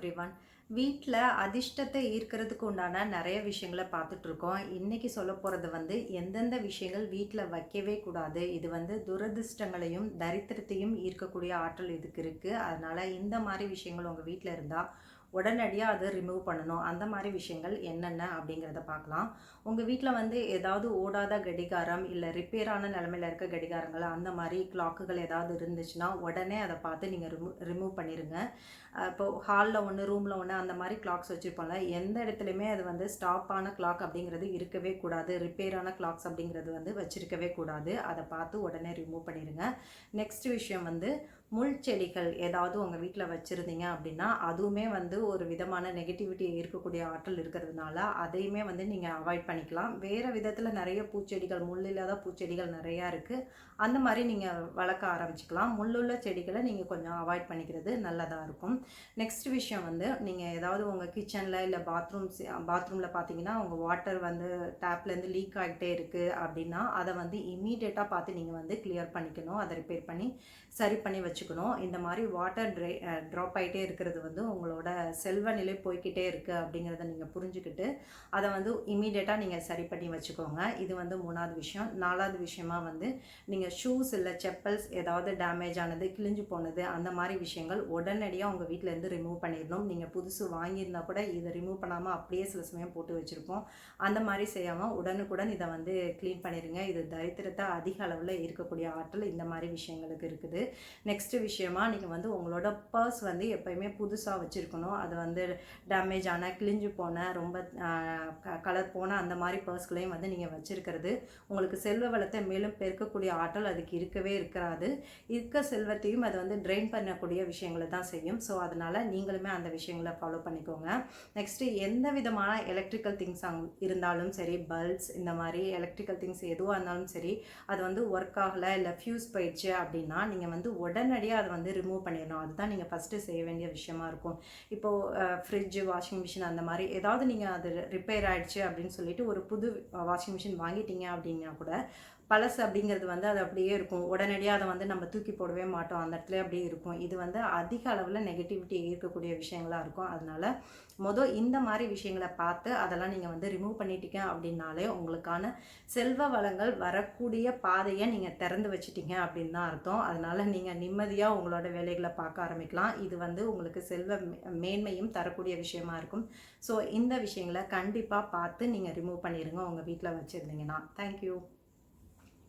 Everyone வீட்டில் அதிர்ஷ்டத்தை ஈர்க்கிறதுக்கு உண்டான நிறைய விஷயங்களை பார்த்துட்ருக்கோம். இன்றைக்கி சொல்ல போகிறது வந்து எந்தெந்த விஷயங்கள் வீட்டில் வைக்கவே கூடாது. இது வந்து துரதிர்ஷ்டங்களையும் தரித்திரத்தையும் ஈர்க்கக்கூடிய ஆற்றல் இதுக்கு இருக்குது அதனால் இந்த மாதிரி விஷயங்கள் உங்கள் வீட்டில் இருந்தால் உடனடியாக அதை ரிமூவ் பண்ணணும். அந்த மாதிரி விஷயங்கள் என்னென்ன அப்படிங்கிறத பார்க்கலாம். உங்கள் வீட்டில் வந்து ஏதாவது ஓடாத கடிகாரம் இல்லை ரிப்பேரான நிலமையில இருக்க கடிகாரங்கள் அந்த மாதிரி கிளாக்குகள் ஏதாவது இருந்துச்சுன்னா உடனே அதை பார்த்து நீங்கள் ரிமூவ் ரிமூவ் பண்ணிடுங்க இப்போ ஹாலில் ஒன்று ரூமில் ஒன்று அந்த மாதிரி கிளாக்ஸ் வச்சுருப்போம்ல எந்த இடத்துலையுமே அது வந்து ஸ்டாப்பான கிளாக் அப்படிங்கிறது இருக்கவே கூடாது. ரிப்பேரான கிளாக்ஸ் அப்படிங்கிறது வந்து வச்சுருக்கவே கூடாது. அதை பார்த்து உடனே ரிமூவ் பண்ணிடுங்க நெக்ஸ்ட் விஷயம் வந்து முள் செடிகள் ஏதாவது உங்கள் வீட்டில் வச்சுருந்தீங்க அப்படின்னா அதுவுமே வந்து ஒரு விதமான நெகட்டிவிட்டி இருக்கக்கூடிய ஆற்றல் இருக்கிறதுனால அதையுமே வந்து நீங்கள் அவாய்ட் பண்ணிக்கலாம். வேறு விதத்தில் நிறைய பூச்செடிகள் முள் இல்லாத பூச்செடிகள் நிறையா இருக்குது அந்த மாதிரி நீங்கள் வளர்க்க ஆரம்பிச்சிக்கலாம். முள்ளுள்ள செடிகளை நீங்கள் கொஞ்சம் அவாய்ட் பண்ணிக்கிறது நல்லதாக இருக்கும். நெக்ஸ்ட் விஷயம் வந்து நீங்கள் ஏதாவது உங்கள் கிச்சனில் இல்லை பாத்ரூம்ஸ் பாத்ரூமில் பார்த்தீங்கன்னா உங்கள் வாட்டர் வந்து டேப்லேருந்து லீக் ஆகிட்டே இருக்குது அப்படின்னா அதை வந்து இமீடியட்டாக பார்த்து நீங்கள் வந்து கிளியர் பண்ணிக்கணும். அதை ரிப்பேர் பண்ணி சரி பண்ணி வச்சுக்கணும். இந்த மாதிரி வாட்டர் ட்ரை ட்ராப் ஆகிட்டே இருக்கிறது வந்து உங்களோட செல்வ நிலை போய்கிட்டே இருக்குது அப்படிங்கிறத நீங்கள் புரிஞ்சுக்கிட்டு அதை வந்து இமீடியட்டாக நீங்கள் சரி பண்ணி வச்சுக்கோங்க. இது வந்து மூணாவது விஷயம். நாலாவது விஷயமா வந்து நீங்கள் ஷூஸ் இல்லை செப்பல்ஸ் ஏதாவது டேமேஜ் ஆனது கிழிஞ்சு போனது அந்த மாதிரி விஷயங்கள் உடனடியாக உங்கள் வீட்டிலேருந்து ரிமூவ் பண்ணிடணும். நீங்கள் புதுசு வாங்கியிருந்தால் கூட இதை ரிமூவ் பண்ணாமல் அப்படியே சில சமயம் போட்டு வச்சுருப்போம். அந்த மாதிரி செய்யாமல் உடனுக்குடன் இதை வந்து க்ளீன் பண்ணிடுங்க இது தரித்திரத்தை அதிக அளவில் இருக்கக்கூடிய ஆற்றல் இந்த மாதிரி விஷயங்களுக்கு இருக்குது. நெக்ஸ்ட் விஷயமா நீங்கள் வந்து உங்களோட பர்ஸ் வந்து எப்போயுமே புதுசாக வச்சுருக்கணும். அது வந்து டேமேஜ் ஆன கிழிஞ்சு போன ரொம்ப கலர் போன அந்த மாதிரி பர்ஸ்களையும் வந்து நீங்கள் வச்சுருக்கிறது. உங்களுக்கு செல்வ வளத்தை மேலும் பெருக்கக்கூடிய ஆற்றல் அதுக்கு இருக்கவே இருக்கிறாது இருக்க செல்வத்தையும் அது வந்து ட்ரெயின் பண்ணக்கூடிய விஷயங்களை தான் செய்யும். ஸோ அதனால் நீங்களுமே அந்த விஷயங்களை ஃபாலோ பண்ணிக்கோங்க. நெக்ஸ்ட்டு எந்த விதமான எலக்ட்ரிக்கல் திங்ஸ் இருந்தாலும் சரி பல்ப்ஸ் இந்த மாதிரி எலக்ட்ரிக்கல் திங்ஸ் எதுவாக இருந்தாலும் சரி அது வந்து ஒர்க் ஆகலை இல்லை ஃப்யூஸ் போயிடுச்சு அப்படின்னா நீங்கள் வந்து உடனடியாக அதை வந்து ரிமூவ் பண்ணிடணும். அதுதான் நீங்கள் ஃபஸ்ட்டு செய்ய வேண்டிய விஷயமா இருக்கும். இப்போது ஃப்ரிட்ஜு வாஷிங் மிஷின் அந்த மாதிரி ஏதாவது நீங்கள் அது ரிப்பேர் ஆகிடுச்சு அப்படின்னு சொல்லிட்டு ஒரு புது வாஷிங் மிஷின் வாங்கிட்டீங்க அப்படின்னா கூட பழசு அப்படிங்கிறது வந்து அது அப்படியே இருக்கும். உடனடியாக அதை வந்து நம்ம தூக்கி போடவே மாட்டோம். அந்த இடத்துல அப்படியே இருக்கும். இது வந்து அதிக அளவில் நெகட்டிவிட்டி இருக்கக்கூடிய விஷயங்களாக இருக்கும். அதனால் மொதல் இந்த மாதிரி விஷயங்களை பார்த்து அதெல்லாம் நீங்கள் வந்து ரிமூவ் பண்ணிட்டீங்க அப்படின்னாலே உங்களுக்கான செல்வ வளங்கள் வரக்கூடிய பாதையை நீங்கள் திறந்து வச்சிட்டீங்க அப்படின்னு தான் அர்த்தம். அதனால் நீங்கள் நிம்மதியாக உங்களோட வேலைகளை பார்க்க ஆரம்பிக்கலாம். இது வந்து உங்களுக்கு செல்வ மேன்மையும் தரக்கூடிய விஷயமா இருக்கும். ஸோ இந்த விஷயங்களை கண்டிப்பாக பார்த்து நீங்கள் ரிமூவ் பண்ணிடுங்க உங்கள் வீட்டில் வச்சுருந்தீங்கன்னா. தேங்க்யூ